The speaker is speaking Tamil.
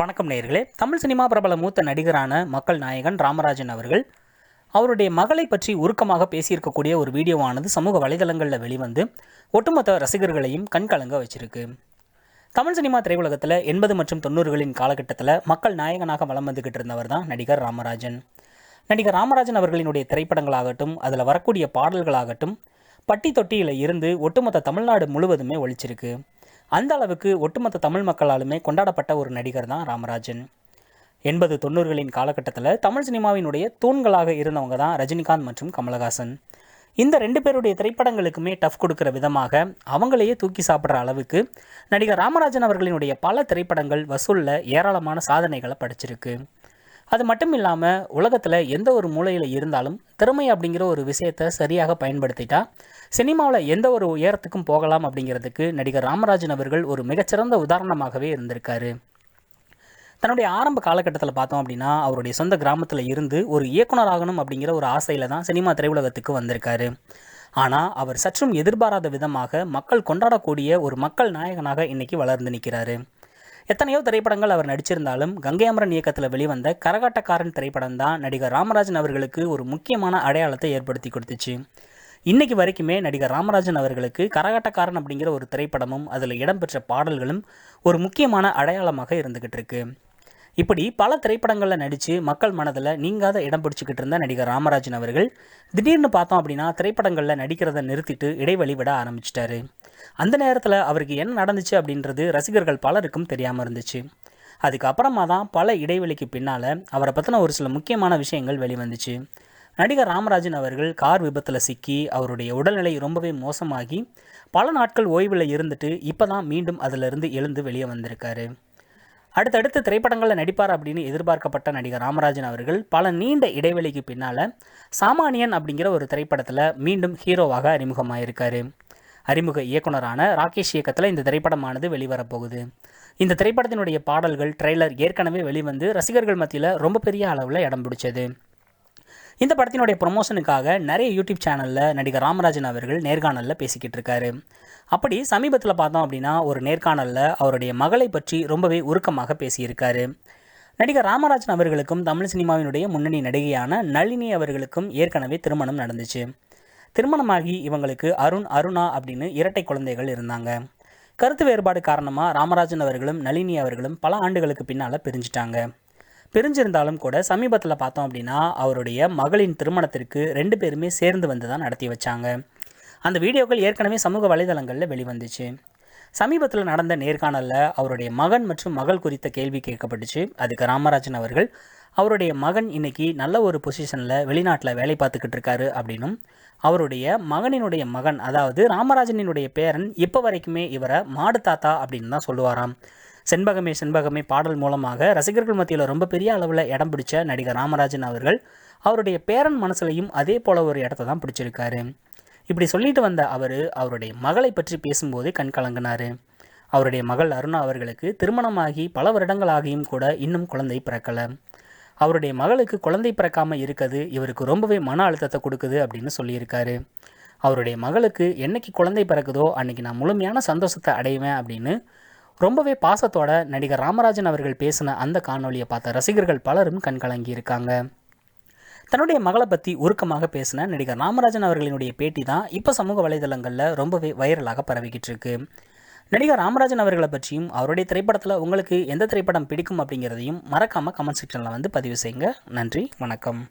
வணக்கம் நேயர்களே. தமிழ் சினிமா பிரபல மூத்த நடிகரான மக்கள் நாயகன் ராமராஜன் அவர்கள் அவருடைய மகளை பற்றி உருக்கமாக பேசியிருக்கக்கூடிய ஒரு வீடியோவானது சமூக வலைதளங்களில் வெளிவந்து ஒட்டுமொத்த ரசிகர்களையும் கண்கலங்க வச்சிருக்கு. தமிழ் சினிமா திரையுலகத்தில் எண்பது மற்றும் தொண்ணூறுகளின் காலகட்டத்தில் மக்கள் நாயகனாக வலம் வந்துகிட்டு இருந்தவர் தான் நடிகர் ராமராஜன். நடிகர் ராமராஜன் அவர்களினுடைய திரைப்படங்களாகட்டும் அதில் வரக்கூடிய பாடல்களாகட்டும் பட்டி தொட்டியில் இருந்து ஒட்டுமொத்த தமிழ்நாடு முழுவதுமே ஒழிச்சிருக்கு அந்த அளவுக்கு ஒட்டுமொத்த தமிழ் மக்களாலுமே கொண்டாடப்பட்ட ஒரு நடிகர் தான் ராமராஜன். எண்பது தொண்ணூறுகளின் காலகட்டத்தில் தமிழ் சினிமாவினுடைய தூண்களாக இருந்தவங்க தான் ரஜினிகாந்த் மற்றும் கமலஹாசன். இந்த ரெண்டு பேருடைய திரைப்படங்களுக்குமே டஃப் கொடுக்குற விதமாக அவங்களையே தூக்கி சாப்பிட்ற அளவுக்கு நடிகர் ராமராஜன் அவர்களினுடைய பல திரைப்படங்கள் வசூலில் ஏராளமான சாதனைகளை படைச்சிருக்கு. அது மட்டும் இல்லாமல் உலகத்தில் எந்த ஒரு மூலையில் இருந்தாலும் திறமை அப்படிங்கிற ஒரு விஷயத்தை சரியாக பயன்படுத்திட்டா சினிமாவில் எந்த ஒரு உயரத்துக்கும் போகலாம் அப்படிங்கிறதுக்கு நடிகர் ராமராஜன் அவர்கள் ஒரு மிகச்சிறந்த உதாரணமாகவே இருந்திருக்காரு. தன்னுடைய ஆரம்ப காலகட்டத்தில் பார்த்தோம் அப்படின்னா அவருடைய சொந்த கிராமத்தில் இருந்து ஒரு இயக்குனர் ஆகணும் அப்படிங்கிற ஒரு ஆசையில் தான் சினிமா திரையுலகத்துக்கு வந்திருக்காரு. ஆனால் அவர் சற்றும் எதிர்பாராத விதமாக மக்கள் கொண்டாடக்கூடிய ஒரு மக்கள் நாயகனாக இன்னைக்கு வளர்ந்து நிற்கிறாரு எத்தனையோ திரைப்படங்கள் அவர் நடிச்சிருந்தாலும் கங்கை அமரன் இயக்கத்தில் வெளிவந்த கரகாட்டக்காரன் திரைப்படம் தான் நடிகர் ராமராஜன் அவர்களுக்கு ஒரு முக்கியமான அடையாளத்தை ஏற்படுத்தி கொடுத்துச்சு. இன்னைக்கு வரைக்குமே நடிகர் ராமராஜன் அவர்களுக்கு கரகாட்டக்காரன் அப்படிங்கிற ஒரு திரைப்படமும் அதில் இடம்பெற்ற பாடல்களும் ஒரு முக்கியமான அடையாளமாக இருந்துகிட்டு இருக்கு. இப்படி பல திரைப்படங்களில் நடித்து மக்கள் மனதில் நீங்காத இடம் பிடிச்சிக்கிட்டு இருந்த நடிகர் ராமராஜன் அவர்கள் திடீர்னு பார்த்தோம் அப்படின்னா திரைப்படங்களில் நடிக்கிறத நிறுத்திட்டு இடைவெளி விட ஆரம்பிச்சிட்டாரு. அந்த நேரத்தில் அவருக்கு என்ன நடந்துச்சு அப்படின்றது ரசிகர்கள் பலருக்கும் தெரியாமல் இருந்துச்சு. அதுக்கப்புறமா தான் பல இடைவெளிக்கு பின்னால் அவரை பற்றின ஒரு சில முக்கியமான விஷயங்கள் வெளிவந்துச்சு. நடிகர் ராமராஜன் அவர்கள் கார் விபத்தில் சிக்கி அவருடைய உடல்நிலை ரொம்பவே மோசமாகி பல நாட்கள் ஓய்வில் இருந்துட்டு இப்போ தான் மீண்டும் அதிலிருந்து எழுந்து வெளியே வந்திருக்காரு. அடுத்தடுத்து திரைப்படங்களில் நடிப்பார் அப்படின்னு எதிர்பார்க்கப்பட்ட நடிகர் ராமராஜன் அவர்கள் பல நீண்ட இடைவெளிக்கு பின்னால் சாமானியன் அப்படிங்கிற ஒரு திரைப்படத்தில் மீண்டும் ஹீரோவாக அறிமுகமாயிருக்காரு. அறிமுக இயக்குனரான ராகேஷ் இயக்கத்தில் இந்த திரைப்படமானது வெளிவரப்போகுது. இந்த திரைப்படத்தினுடைய பாடல்கள் ட்ரெய்லர் ஏற்கனவே வெளிவந்து ரசிகர்கள் மத்தியில் ரொம்ப பெரிய அளவில் இடம் பிடிச்சது. இந்த படத்தினுடைய ப்ரொமோஷனுக்காக நிறைய யூடியூப் சேனலில் நடிகர் ராமராஜன் அவர்கள் நேர்காணலில் பேசிக்கிட்டு இருக்காரு. அப்படி சமீபத்தில் பார்த்தோம் அப்படின்னா ஒரு நேர்காணலில் அவருடைய மகளை பற்றி ரொம்பவே உருக்கமாக பேசியிருக்காரு. நடிகர் ராமராஜன் அவர்களுக்கும் தமிழ் சினிமாவினுடைய முன்னணி நடிகையான நளினி அவர்களுக்கும் ஏற்கனவே திருமணம் நடந்துச்சு. திருமணமாகி இவங்களுக்கு அருண் அருணா அப்படின்னு இரட்டை குழந்தைகள் இருந்தாங்க. கருத்து வேறுபாடு காரணமாக ராமராஜன் அவர்களும் நளினி அவர்களும் பல ஆண்டுகளுக்கு பின்னால் பிரிஞ்சிட்டாங்க. பிரிஞ்சிருந்தாலும் கூட சமீபத்தில் பார்த்தோம் அப்படின்னா அவருடைய மகளின் திருமணத்திற்கு ரெண்டு பேருமே சேர்ந்து வந்து தான் நடத்தி வச்சாங்க. அந்த வீடியோக்கள் ஏற்கனவே சமூக வலைதளங்களில் வெளிவந்துச்சு. சமீபத்தில் நடந்த நேர்காணலில் அவருடைய மகன் மற்றும் மகள் குறித்த கேள்வி கேட்கப்பட்டுச்சு. அதுக்கு ராமராஜன் அவர்கள் அவருடைய மகன் இன்னைக்கு நல்ல ஒரு பொசிஷனில் வெளிநாட்டில் வேலை பார்த்துக்கிட்டு இருக்காரு அப்படின்னும் அவருடைய மகனினுடைய மகன் அதாவது ராமராஜனினுடைய பேரன் இப்போ வரைக்குமே இவரை மாடு தாத்தா அப்படின்னு தான் சொல்லுவாராம். செண்பகமே செண்பகமே பாடல் மூலமாக ரசிகர்கள் மத்தியில் ரொம்ப பெரிய அளவில் இடம் பிடிச்ச நடிகர் ராமராஜன் அவர்கள் அவருடைய பேரன் மனசுலையும் அதே போல ஒரு இடத்த தான் பிடிச்சிருக்காரு. இப்படி சொல்லிட்டு வந்த அவர் அவருடைய மகளை பற்றி பேசும்போது கண் கலங்கினார். அவருடைய மகள் அருணா அவர்களுக்கு திருமணமாகி பல வருடங்களாகியும் கூட இன்னும் குழந்தை பிறக்கலை. அவருடைய மகளுக்கு குழந்தை பிறக்காமல் இருக்கிறது இவருக்கு ரொம்பவே மன அழுத்தத்தை கொடுக்குது அப்படின்னு சொல்லியிருக்காரு. அவருடைய மகளுக்கு என்னைக்கு குழந்தை பிறக்குதோ அன்னைக்கு நான் முழுமையான சந்தோஷத்தை அடைவேன் அப்படின்னு ரொம்பவே பாசத்தோட நடிகர் ராமராஜன் அவர்கள் பேசின அந்த காணொலியை பார்த்த ரசிகர்கள் பலரும் கண்கலங்கி இருக்காங்க தன்னுடைய மகளை பற்றி உருக்கமாக பேசின நடிகர் ராமராஜன் அவர்களினுடைய பேட்டி தான் இப்போ சமூக வலைதளங்களில் ரொம்பவே வைரலாக பரவிக்கிட்டு இருக்கு. நடிகர் ராமராஜன் அவர்களை பற்றியும் அவருடைய திரைப்படத்தில் உங்களுக்கு எந்த திரைப்படம் பிடிக்கும் அப்படிங்கிறதையும் மறக்காமல் கமெண்ட் செக்ஷனில் வந்து பதிவு செய்யுங்க. நன்றி வணக்கம்.